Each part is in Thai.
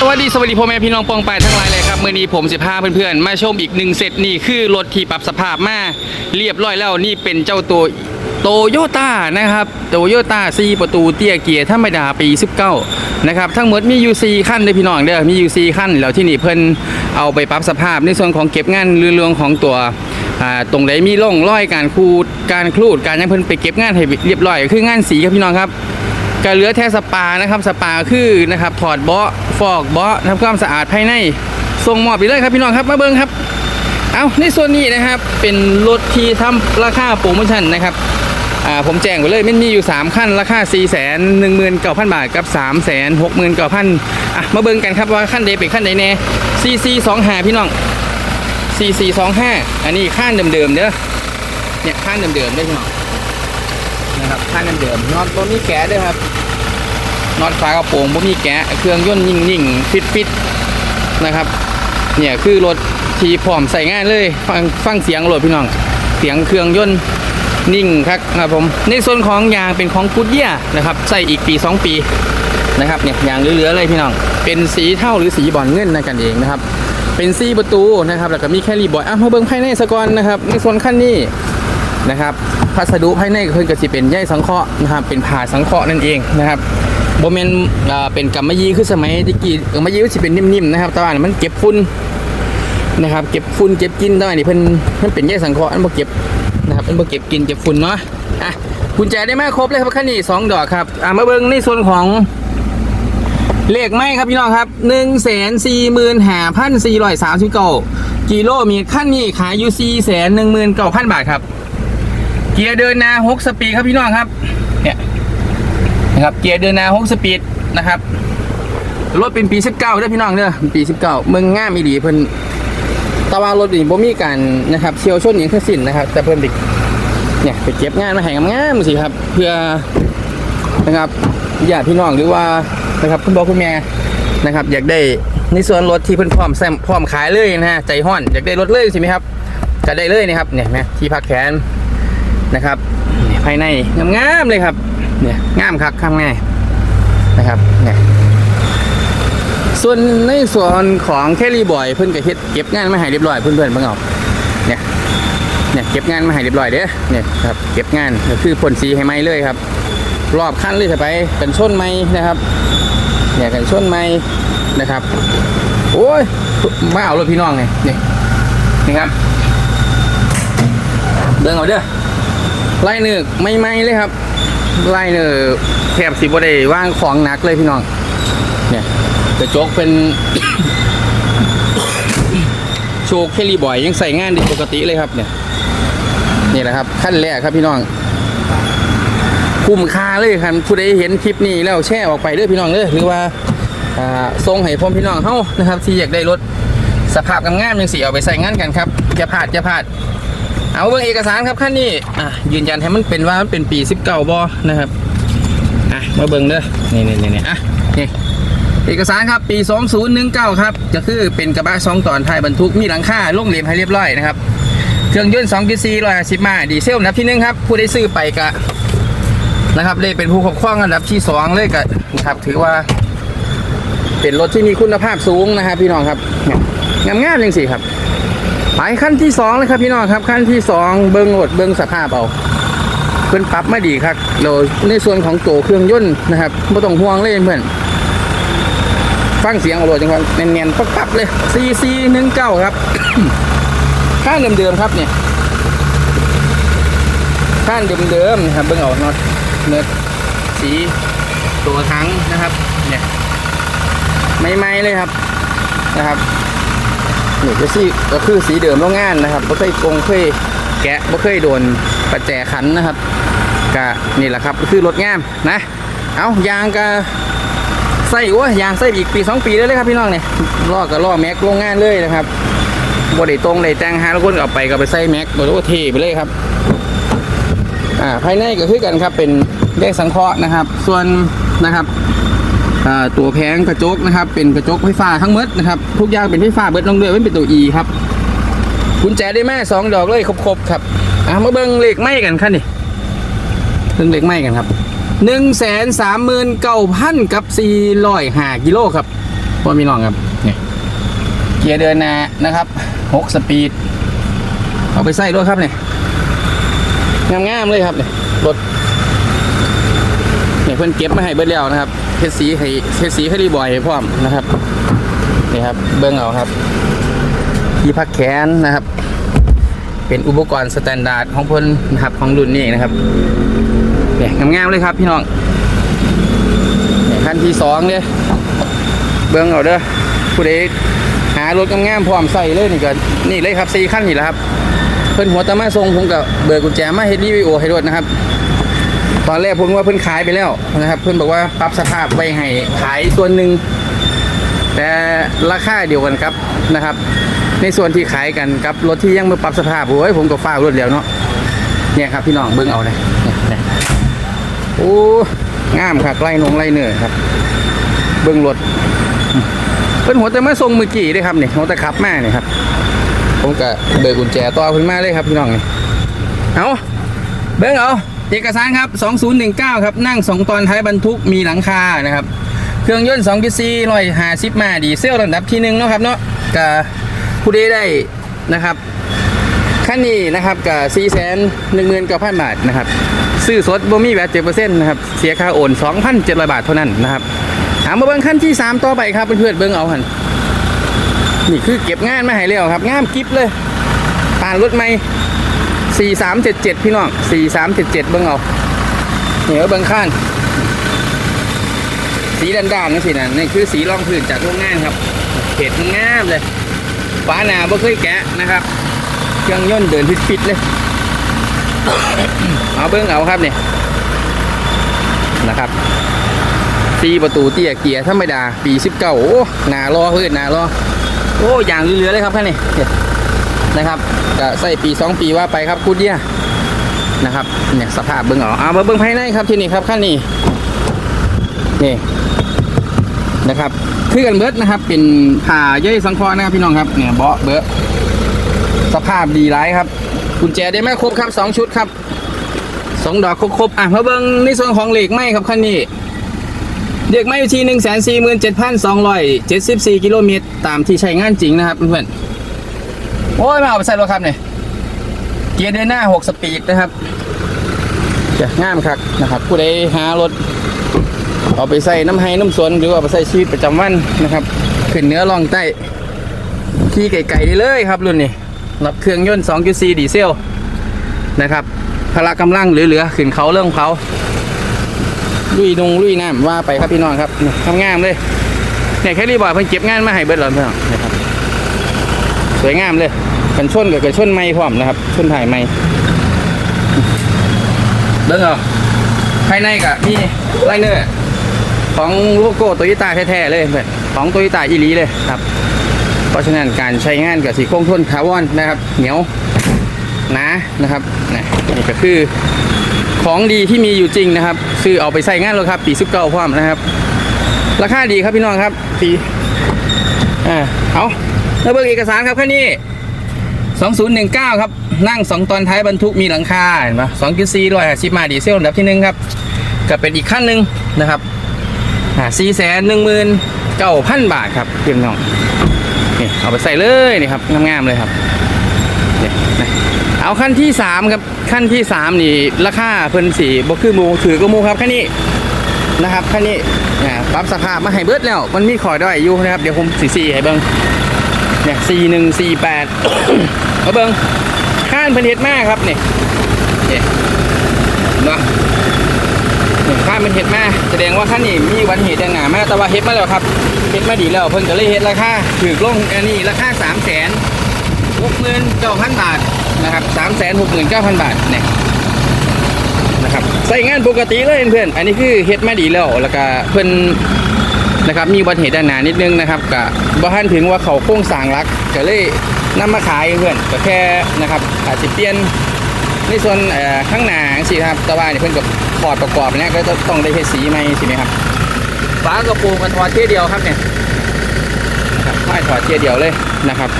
สวัสดีสวัสดีพ่อแม่พี่น้องปองไปทั้งหลายเลยครับมื่อนี้ผมสิพาเพื่อนๆมาชมอีกหนึ่งเซตนี่คือรถที่ปรับสภาพมาเรียบร้อยแล้วนี่เป็นเจ้าตัวโตโยต้านะครับโตโยต้าซีประตูเตี้ยเกียร์ธรรมดาปี 19 นะครับ ทั้งหมดมียู่4ขั้นเลยพี่น้องเด้อมียู่4ขั้นแล้วที่นี่เพิ่นเอาไปปรับสภาพในส่วนของเก็บงานเรื่องของตัวตรงไหนมีร่องรอยการคูดการคลูดการยังเพิ่นไปเก็บงานให้เรียบร้อยคืองานสีครับพี่น้องครับ ก็เหลือแท้สปานะครับสปาคือนะครับถอดเบาะฟอกเบาะทำความสะอาดภายในส่งมอบไปเลยครับพี่น้องครับมาเบิ้งครับเอาในส่วนนี้นะครับเป็นรถที่ทำราคาโปรโมชั่นนะครับผมแจ้งไปเลยมันมีอยู่ 3 ขั้นราคา 4 1 9 0 0 0 บาทกับ 3 6 9 0 0 0อะมาเบิ้งกันครับว่าขั้นใดเป็นขั้นใดแน่ CC 2 5พี่น้อง CC 2 5อันนี้ขั้นเดิมๆเด้อเนี่ยขั้นเดิมๆเด้พี่น้อง นะครับท่านเดิมน็อตบ่มีแกะด้วยครับนอตฝากระโปรงบ่มีแกะเครื่องยนต์ยิ่งๆฟิตๆนะครับ เนี่ยคือรถที่พร้อมใส่ง่านเลย ฟังฟังเสียงรถพี่น้อง เสียงเครื่องยนต์นิ่งครับครับผมในส่วนของยางเป็นของกูดเยียนะครับใส่อีกปี 2 ปีนะครับเนี่ยยางเหลือๆเลยพี่น้อง เป็นสีเท่าหรือสีบอลเงินนะกันเองนะครับ เป็นซีประตูนะครับแล้วก็มีแคลรี่บอยอะมาเบิ่งภายในสกอนนะครับในส่วนขั้นนี้นะครับ พัสดุภายในก็เพิ่นก็สิเป็นใยสังเคราะห์นะครับเป็นผ่าสังเคราะห์นั่นเองนะครับโบเมนอ่าเป็นกำมะยี่คือสมัยตะกี้กำมะยี่ก็สิเป็นนิ่มๆนะครับแต่ว่ามันเก็บฝุ่นนะครับเก็บฝุ่นเก็บกินแต่ว่าอันนี่เพิ่นมันเป็นใยสังเคราะห์อันบ่เก็บนะครับมันบ่เก็บกินเก็บฝุ่นเนาะอะกุญแจได้มาครบเลยครับคันนี้สองดอกครับอะมาเบิ่งในส่วนของเลขไม่ครับพี่น้องครับ1 4 5 4 3 9กิโลเมตรขั้นนี้ขายอยู่4 1 9 0 0 0บาทครับ เกียร์เดินหนา6สปีดครับพี่น้องครับ เนี่ยนะครับ เกียร์เดินหนา6สปีดนะครับ รถเป็นปี19เด้อพี่น้องเด้อปี19เมืองง่ามอีดีเพิ่นตะวันรถนี่บ่มีการนะครับเชียวชนอย่างทั้งสิ้นนะครับ แต่เพิ่นไปเนี่ยไปเก็บงานมาให้งงามสิครับ เพื่อนะครับญาติพี่น้องหรือว่านะครับคุณพ่อคุณแม่นะครับ อยากได้ในส่วนรถที่เพิ่นพร้อมแซมพร้อมขายเลยนะฮะใจห้อนอยากได้รถเลยใช่ไหมครับก็ได้เลยนะครับเนี่ยแม่ที่พักแขน นะครับนี่ภายในงามๆเลยครับเนี่ยงามคับข้างในนะครับเนี่ยส่วนในส่วนของแคลี่บอยเพิ่นก็เฮ็ดเก็บงานมาให้เรียบร้อยเพื่อนๆเบิ่งเอาเนี่ยเนี่ยเก็บงานมาให้เรียบร้อยเด้อเนี่ยครับเก็บงานก็คือพ่นสีให้ไหมเลยครับ รอบคันเลยถ้าไปกันชนไหมนะครับเนี่ยกันชนไหมนะครับ โอ้ยมาเอารถพี่น้องไงนี่นี่ครับเบิ่งเอาเด้อ ไล่เนือไม่ไม่เลยครับ ไล่เนือแถบสีบได้ว่างของหนักเลยพี่น้อง เนี่ยกระจกเป็น โชว์เคลลี่อยยังใส่งานดีปกติเลยครับเนี่ยนี่แหละครับ ขั้นแรกครับพี่น้องคุ้มค่าเลยครับผู้ใดเห็นคลิปนี้แล้วแชร์ออกไปเด้อพี่น้องเด้อหรือว่าอ่าส่งให้พ่อพี่น้องเฮานะครับ ที่อยากได้รถสภาพงามๆยังสีเอาไปใส่งานกันครับอย่าพลาดอย่าพลาด เอาเบิ่งเอกสารครับขั้นนี้อะยืนยันให้มันเป็นว่ามันเป็นปี19บอนะครับอะมาเบิ่งเด้อนี่นี่นี่นี่อะนี่เอกสารครับปี 2019 ครับจะคือเป็นกระบะสองตอนท้ายบรรทุกมีหลังคาลงเหลี่ยมให้เรียบร้อยนะครับเครื่องยนต์2 4 150มาดีเซลอันดับที่หนึ่งครับผู้ได้ซื้อไปกะนะครับได้เป็นผู้ครอบครองอันดับที่สองเลยกะนะครับถือว่า เป็นรถที่มีคุณภาพสูงนะครับพี่น้องครับงามๆจริงสิครับ ไปขั้นที่สองเลยครับพี่น้องครับขั้นที่สองเบิ้งโหลดเบิ้งสภาพเอาเพื่อนปรับไมาดีครับเราในส่วนของโตเครื่องยนต์นะครับไม่ต้องห่วงเลยเพื่อนฟังเสียงอาโหลดจังหวะเนียนๆปั๊บๆเลย CC หนึ่งเก้าครับข้างเดิมๆครับเนี่ยข้างเดิมๆนะครับเบิ้งเอาน็อตเนื้อสีตัวทั้งนะครับเนี่ยไม่ๆเลยครับนะครับ นี่ก็สีก็คือสีเดิมโรงงานนะครับไม่เคยกงเคยแกะไม่เคยโดนประแจขันนะครับก็นี่แหละครับก็คือรถงามนะเอายางก็ใส่โอ้ยยางใส่อีกปีสองปีเลยเลยครับพี่น้องเนี่ยล้อกับล้อแม็กโรงงานเลยนะครับบไดตรงได้แจ้งหาแล้วคนก็เอาไปก็ไปใส่แม็กโดยว่าเทไปเลยครับอ่าภายในก็คือกันครับเป็นแยกสังเคราะห์นะครับ ส่วนนะครับ ตัวแผงกระจกนะครับ เป็นกระจกไฟฟ้าทั้งหมดนะครับทุกอย่างเป็นไฟฟ้าเบิดลงเรือไม่เป็นตัว E ครับกุญแจได้แม่สองดอกเลยครบๆครับอะมาเบิ้งเหลขไม้กันครับนี่เบิ้งเหลขไม้กันครับหนึ่งแสนสามหมื่นเก้าพันกับสี่ร้อยห้ากิโลครับพ่อมีน้องครับนี่เกียร์เดินหน้านะครับหกสปีด เอาไปใส่รถครับเนี่ยงามๆเลยครับเนี่ยรถเนี่ยเพิ่อนเก็บมาให้เบิดแล้วนะครับ เทสสีให้เทสีให้รีบอยให้พร้อมนะครับนี่ครับเบิ้องเอาครับที่พักแขนนะครับ เป็นอุปกรณ์สแตนดาร์ดของเพิ่นนะครับของรุ่นนี้นะครับเนี่ยงามๆเลยครับพี่น้องเนี่ยขั้นที่สองเนี่ยเบิ้องเอาเด้อผู้ใดหารถงามๆพร้อมใส่เลยนี่ก็นี่เลยครับสี่ขั้นนี่แหละครับเพิ่นหัวตะมาทรงผมกับเบิกกุญแจมาเฮ็ดรีวิวให้รถนะครับ ตอนแรกผมว่าเพิ่นขายไปแล้วนะครับ เพิ่นบอกว่าปรับสภาพไว้ให้ขายส่วนหนึ่งแต่ราคาเดียวกันครับนะครับ ในส่วนที่ขายกันกับรถที่ยังไม่ปรับสภาพโอ้ยผมก็ฟ้าวรถแล้วเนาะเนี่ยครับพี่น้องเบิ่งเอาเลยโอ้งามครับไล่นงไล่เนื้อครับ เบิ่งรถเพิ่นหัวแต่มาทรงมือกี้เด้ครับเนี่ยหัวแต่ขับมาเนี่ยครับผมก็เบิกกุญแจต่อขึ้นมาเลยครับพี่น้องเนี่ยเอาเบิ้งเอา เอกสารครับ 2019 ครับนั่ง 2 ตอนท้ายบรรทุกมีหลังคานะครับเครื่องยนต์2 4 1 5 0มาดีเซลระดับที่หนึ่งเนาะครับเนาะกับผู้ใดได้นะครับขั้นนี้นะครับกับ4 1 9 0 0 0บาทนะครับซื้อสดบ่มีแวต7%นะครับเสียค่าโอน2,700บาทเท่านั้นนะครับเอามาเบิ้งขั้นที่3ต่อไปครับเพื่อนๆเบิ้งเอาหันนี่คือเก็บงานมาให้แล้วครับงามกิฟเลยผ่านรถไหม สี่สามเจ็ดเจ็ดพี่น้องสี่สามเจ็ดเจ็ดเบิ้งเอาเหนียวเบิ้งข้าง สีด้านๆนั่นสินะนี่คือสีรองพื้นจากโรงงานครับเผ็ดงามเลยฝาหนาบ่เคยแกะนะครับ เครื่องยนต์เดินฟิตๆเลย เอาเบิ้งเอาครับเนี่ยนะครับสีประตูเตี้ยเกียร์ธรรมดาปี19โอ้หนารอเพื่อนหนารอโอ้อย่างเหลือเลยครับท่าน นะครับก็ใส่ปี 2 ปีว่าไปครับคูดเดียนะครับเนี่ยสภาพเบิ้องเอาเอามาเบิ้งภายในครับที่นี่ครับขั้นนี้นี่นะครับคือกันเบิร์ดนะครับ เป็นผ่าเย้ยสังเคราะห์นะครับพี่น้องครับเนี่ยเบาะเบิร์ดสภาพดีร้ายครับกุญแจได้ไหมครบครับสองชุดครับสองดอกครบๆอะมาเบิ้งในส่วนของเหล็กไหมครับขั้นนี้เด็กไม่อยู่ที่หนึ่งแสนสี่หมื่นเจ็ดพันสองร้อยเจ็ดสิบสี่กิโลเมตรตามที่ใช้งานจริงนะครับเพื่อนๆ โอ้ยมาเอาไปใส่รถครับเนี่ยเกียร์เดินหน้าหกสปีดนะครับจะง่ามครับนะครับ ผู้ใดหารถ เอาไปใส่น้ำไห้น้ำสวนหรือว่าเอาไปใส่ชีวิตประจำวันนะครับขึ้นเหนื้อลองใต้ขี่ไก่ๆได้เลยครับรุ่นนี้รับเครื่องยนต์ 2.4 ดีเซลนะครับพละกำลังเหลือๆขึ้นเขาเรื่องเขาลุยนงลุยน้ำว่าไปครับพี่น้องครับนี่ทำงามเลยเนี่ยแค่รีบอยเพิ่นเก็บงานมาให้เบิดแล้วพี่น้องนะครับ สวยงามเลยกันชนกับกันชนไม้พร้อมนะครับชนถ่ายไม้เบิ่งเอาภายในก็มีไลเนอร์ของโลโก้โตโยต้าแท้ๆเลยเพื่อนของโตโยต้าอีลีเลยครับ เพราะฉะนั้นการใช้งานกับสีโค้งทนคาร์บอนนะครับ เหนียวหนานะครับนี่ก็คือของดีที่มีอยู่จริงนะครับ ซื้อเอาไปใส่งานเลยครับปีสิบเก้าพร้อมนะครับ ราคาดีครับพี่น้องครับปีอ่าเอา แล้วเบิกเอกสารครับแค่นี้ 2019 ครับ นั่ง 2 ตอนท้ายบรรทุกมีหลังคาเห็นปะ2กิโลร้อยสิบมาดีเซลอันดับที่หนึ่งครับก็เป็นอีกขั้นหนึ่งนะครับอ่าสี่แสนหนึ่งหมื่นเก้าพันบาทครับเพี่น้องนี่เอาไปใส่เลยนี่ครับงามๆเลยครับเอาขั้นที่สามครับขั้นที่สามนี่ราคาเพิ่นสีบ่คือมูถือก็มูครับขั้นนี้นะครับขั้นนี้นี่ยปรับสภาพมาให้เบิดแล้ว มันมีขอด้อยอยู่นะครับ เดี๋ยวผมสีสีให้เบิ้ง เนี่ยสี่หนึ่งสี่แปดเอาเบิงข้านเพิ่นเฮ็ดมากครับเนี่นี่เนาะนี่ข้านเพิ่นเฮ็ดมากแสดงว่าขั้นนี้มีวันเหตุอย่างหนามากแต่ว่าเฮ็ดมาแล้วครับเฮ็ดมาดีแล้วเพิ่นก็เลยเฮ็ดราคาถือลงอันนี้ราคาสามแสนหกหมื่นเก้าพันบาทนะครับสามแสนหกหมื่นเก้าพันบาทเนี่ยนะครับใส่งานปกติเลยเพื่อนอันนี้คือเฮ็ดมาดีแล้วแล้วก็เพื่อน นะครับมีอุบัติเหตุด้านหน้านิดนึงนะครับกับบ่ทันถึงว่าเขาโค้งสร้างรักก็เลยนำมาขายเพื่อนก็แค่นะครับอาจจะเปลี่ยนในส่วนเอ่อข้างหน้าสิครับแต่ว่าเนี่ยเพื่อนกับถอดประกอบเนี่ยก็ต้องได้เฮ็ดสีใหม่ใช่ไหมครับฝากระโปรงกันถอดเทียเดียวครับเนี่ยนะครับไม่ถอดเทียเดียวเลยนะครับ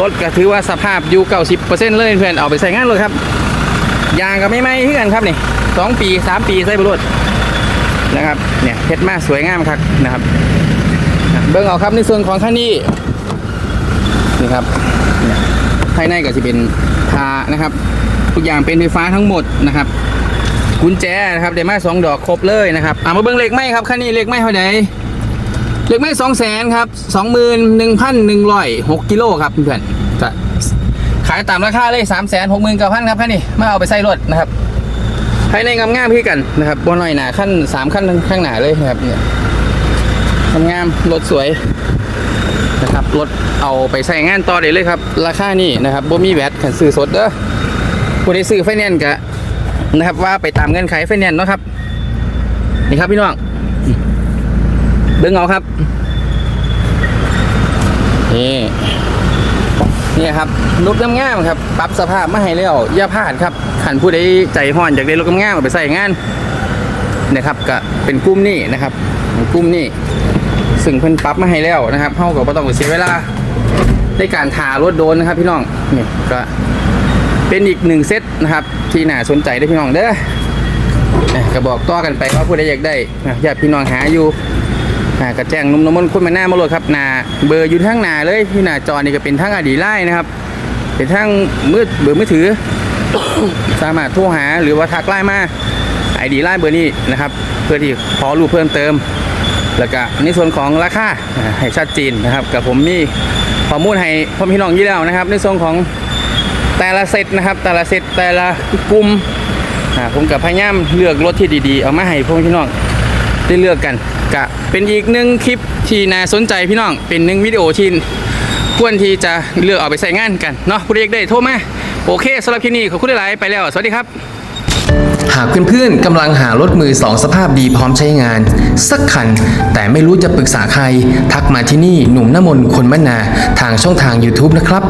รถก็ถือว่าสภาพอยู่เก้าสิบเปอร์เซ็นต์เลยเพื่อนเอาไปใส่งานเลยครับยางก็ไม่ไหม้ที่กันครับนี่สองปีสามปีใส่บรถ นะครับเนี่ยเพชรมาสวยงามครับนะครับเบิ่งเอาครับในส่วนของคันนี้นี่ครับเนี่ยภายในก็จะเป็นคานะครับ ทุกอย่างเป็นไฟฟ้าทั้งหมดนะครับกุญแจนะครับเดมาสองดอกครบเลยนะครับอ่ามาเบิ่งเลขไหมครับคันนี้เลขไหมเท่าไหร่เลขไหมสองแสนครับสองหมื่นหนึ่งพันหนึ่งร้อยหกกิโลครับเพื่อนจะขายตามราคาเลยสามแสนหกหมื่นเก้าพันครับคันนี้มาเอาไปใส่รถนะครับ ภายในงามๆพี่กันนะครับบนหน่อยหนาขั้นสามขั้นข้างหนาเลยนะครับเนี่ยงามๆรถสวยนะครับรถเอาไปใส่งานต่อได้เลยครับ ราคานี่นะครับบ่มีแวตขันซื้อสดเด้อผู้ใดซื้อไฟแนนซ์กะนะครับว่าไปตามเงื่อนไขไฟแนนซ์เนาะครับนี่ครับพี่น้องเบิ่งเอาครับนี่ นี่ครับรถงามๆครับปรับสภาพมาให้แล้วอย่าพลาดครับขันผู้ใดใจห้อนอยากได้รถงามๆเอาไปใส่งานนะครับก็เป็นกลุ่มนี้นะครับกลุ่มนี้ซึ่งเพิ่นปรั๊บมาให้แล้วนะครับเฮาก็บ่ต้องเสียเวลาในการถารถโดนนะครับ พี่น้องนี่ก็เป็นอีกหนึ่งเซตนะครับ ที่น่าสนใจเด้พี่น้องเด้อนะก็บอกต่อกันไปว่าผู้ใดอยากได้ญาติพี่น้องหาอยู่ อ่าก็แจ้งนุ่มน้ำมนต์คนมาหน้ามาโหลดครับหนาเบอร์อยู่ทั้งหนาเลยที่หน้าจอนี่ก็เป็นทั้งอดีไลน์นะครับ เป็นทั้งมือเบอร์มือถือ สามารถโทรหาหรือว่าทักไลน์มาไอดีไลน์เบอร์นี้นะครับ เพื่อที่ขอรู้เพิ่มเติม แล้วก็ในส่วนของราคาให้ชัดเจนนะครับ กับผมมีข้อมูลให้พ่อพี่น้องยี่แล้วนะครับ ในส่วนของแต่ละเซตนะครับ แต่ละเซตแต่ละกลุ่มผมกับพยายามเลือกรถที่ดีๆ เอามาให้พ่อพี่น้อง ได้เลือกกันกะเป็นอีกหนึ่งคลิปที่น่าสนใจพี่น้องเป็นหนึ่งวิดีโอที่ควรที่จะเลือกเอาไปใส่งานกันเนาะผู้ใดอยกได้โทรมาโอเคสำหรับคลิปนี้ขอบคุณหลายไปแล้ว สวัสดีครับ หากเพื่อนๆกำลังหารถมือสองสภาพดีพร้อมใช้งาน สักคัน แต่ไม่รู้จะปรึกษาใคร ทักมาที่นี่หนุ่มน้ำมนคนมะนาทางช่องทาง YouTube นะครับ